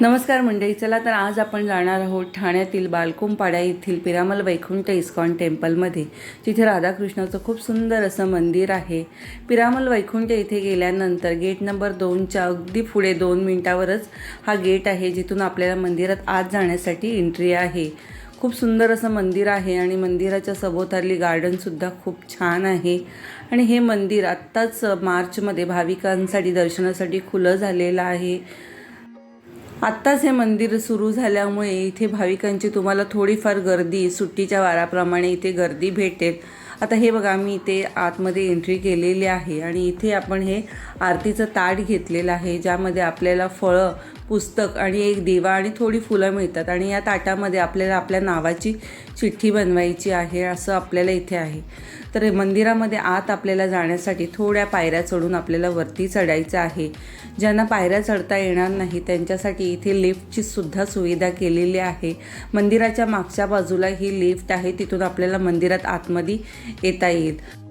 नमस्कार मंडळी चला तर आज आपण जाणार आहोत ठाण्यातील बालकुंपाड्या येथील पिरामल वैकुंठ इस्कॉन टेम्पलमध्ये जिथे राधाकृष्णाचं खूप सुंदर असं मंदिर आहे. पिरामल वैकुंठ इथे गेल्यानंतर गेट नंबर दोनच्या अगदी पुढे दोन मिनटावरच हा गेट आहे जिथून आपल्याला मंदिरात आत जाण्यासाठी एंट्री आहे. खूप सुंदर असं मंदिर आहे आणि मंदिराच्या सभोवताली गार्डनसुद्धा खूप छान आहे. आणि हे मंदिर आत्ताच मार्चमध्ये भाविकांसाठी दर्शनासाठी खुलं झालेलं आहे. आत्ताच हे मंदिर सुरू झाल्यामुळे इथे भाविकांची तुम्हाला थोडीफार गर्दी सुट्टीच्या वाराप्रमाणे इथे गर्दी भेटेल. आता हे बघा मी इथे आतमध्ये एंट्री केलेली आहे आणि इथे आपण हे आरतीचं ताट घेतलेलं आहे ज्यामध्ये आपल्याला फळं पुस्तक आणि एक दिवा आणि थोडी फुलं मिळतात. आणि या ताटामध्ये आपल्याला आपल्या नावाची चिठ्ठी बनवायची आहे असं आपल्याला इथे आहे. तर मंदिरामध्ये आत आपल्याला जाण्यासाठी थोड्या पायऱ्या चढून आपल्याला वरती चढायचं आहे. ज्यांना पायऱ्या चढता येणार नाही त्यांच्यासाठी इथे लिफ्टची सुद्धा सुविधा केलेली आहे. मंदिराच्या मागच्या बाजूला ही लिफ्ट आहे तिथून आपल्याला मंदिरात आतमध्ये येता येईल.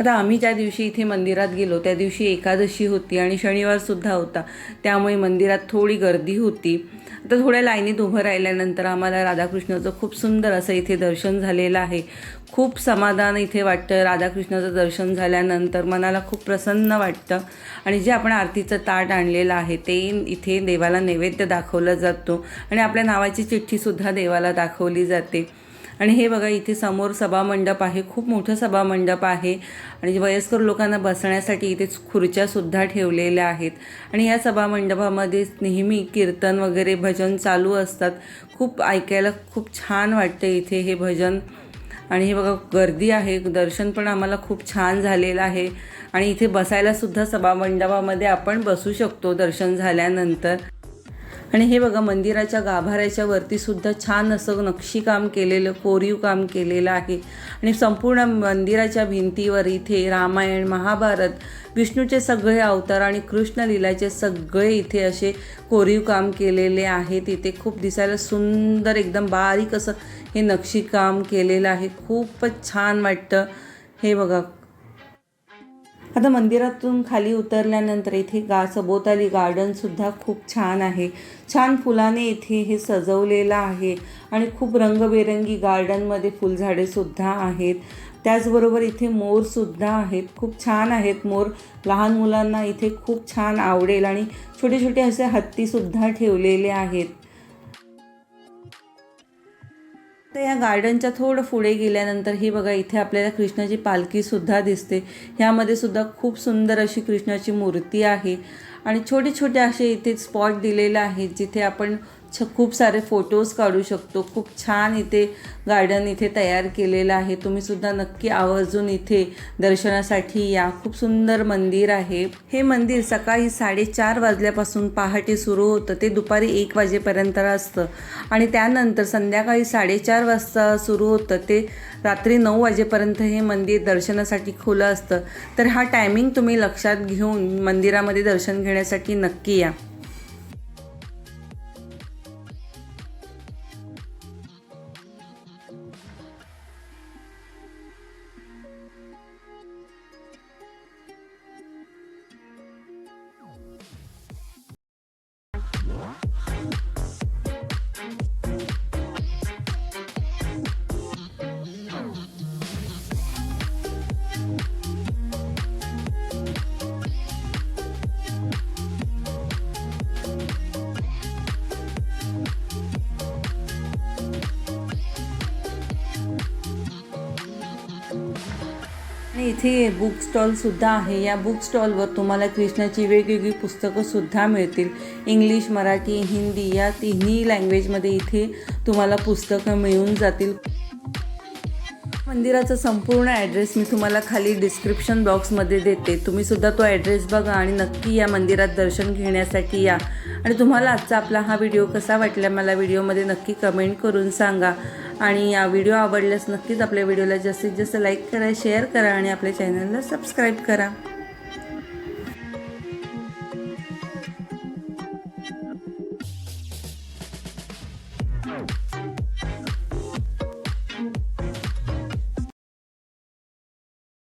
आता आम्ही ज्या दिवशी इथे मंदिरात गेलो त्या दिवशी एकादशी होती आणि शनिवारसुद्धा होता. त्यामुळे मंदिरात थोडी गर्दी होती. आता थोड्या लाईनीत उभं राहिल्यानंतर आम्हाला राधाकृष्णाचं खूप सुंदर असं इथे दर्शन झालेलं आहे. खूप समाधान इथे वाटतं. राधाकृष्णाचं दर्शन झाल्यानंतर मनाला खूप प्रसन्न वाटतं. आणि जे आपण आरतीचं ताट आणलेलं आहे ते इथे देवाला नैवेद्य दाखवलं जातो. आणि आपल्या नावाची चिठ्ठीसुद्धा देवाला दाखवली जाते. आणि हे बघा इथे समोर सभामंडप आहे. खूप मोठं सभामंडप आहे. आणि वयस्कर लोकांना बसण्यासाठी इथे खुर्च्यासुद्धा ठेवलेल्या आहेत. आणि या सभामंडपामध्ये नेहमी कीर्तन वगैरे भजन चालू असतात. खूप ऐकायला खूप छान वाटतं इथे हे भजन. आणि हे बघा गर्दी आहे. दर्शन पण आम्हाला खूप छान झालेलं आहे. आणि इथे बसायलासुद्धा सभामंडपामध्ये आपण बसू शकतो दर्शन झाल्यानंतर. आणि हे बघा मंदिराच्या गाभाऱ्याच्या वरती सुद्धा छान असं नक्षीकाम केलेलं कोरीव काम केलेलं आहे. आणि संपूर्ण मंदिराच्या भिंतीवर इथे रामायण महाभारत विष्णूचे सगळे अवतार आणि कृष्णलीलाचे सगळे इथे असे कोरीव काम केलेले आहेत. इथे खूप दिसायला सुंदर एकदम बारीक असं हे नक्षीकाम केलेलं आहे. खूपच छान वाटतं. हे बघा आता मंदिरातून खाली उतरल्यानंतर इथे गा सभोवताली गार्डनसुद्धा खूप छान आहे. छान फुलाने इथे हे सजवलेलं आहे आणि खूप रंगबेरंगी गार्डनमध्ये फुलझाडेसुद्धा आहेत. त्याचबरोबर इथे मोरसुद्धा आहेत. खूप छान आहेत मोर. लहान मुलांना इथे खूप छान आवडेल आणि छोटे छोटे असे हत्तीसुद्धा ठेवलेले आहेत. तर या गार्डनच्या थोडं पुढे गेल्यानंतर ही बघा इथे आपल्याला कृष्णाची पालखीसुद्धा दिसते. ह्यामध्ये सुद्धा खूप सुंदर अशी कृष्णाची मूर्ती आहे. आणि छोटे छोटे असे इथे स्पॉट दिलेले आहेत जिथे आपण छ खूप सारे फोटोज काढू शकतो. खूप छान इथे गार्डन इथे तयार केलेलं आहे. तुम्हीसुद्धा नक्की आवर्जून इथे दर्शनासाठी या. खूप सुंदर मंदिर आहे. हे मंदिर सकाळी साडेचार वाजल्यापासून पहाटे सुरू होतं. ते दुपारी एक वाजेपर्यंत असतं. आणि त्यानंतर संध्याकाळी साडेचार वाजता सुरू होतं. ते रात्री नऊ वाजेपर्यंत हे मंदिर दर्शनासाठी खुलं असतं. तर हा टायमिंग तुम्ही लक्षात घेऊन मंदिरामध्ये दर्शन घेण्यासाठी नक्की या. आणि इथे बुक स्टॉलसुद्धा आहे. या बुक स्टॉलवर तुम्हाला कृष्णाची वेगवेगळी पुस्तकंसुद्धा मिळतील. इंग्लिश मराठी हिंदी या तिन्ही लँग्वेजमध्ये इथे तुम्हाला पुस्तकं मिळून जातील. मंदिराचा संपूर्ण ॲड्रेस मी तुम्हाला खाली डिस्क्रिप्शन बॉक्समध्ये देते. तुम्हीसुद्धा तो ॲड्रेस बघा आणि नक्की या मंदिरात दर्शन घेण्यासाठी या. आणि तुम्हाला आजचा आपला हा व्हिडिओ कसा वाटला मला व्हिडिओमध्ये नक्की कमेंट करून सांगा. आणि या व्हिडिओ आवडल्यास नक्कीच आपल्या व्हिडिओला जास्तीत जास्त लाईक करा शेअर करा आणि आपल्या चॅनलला सबस्क्राईब करा.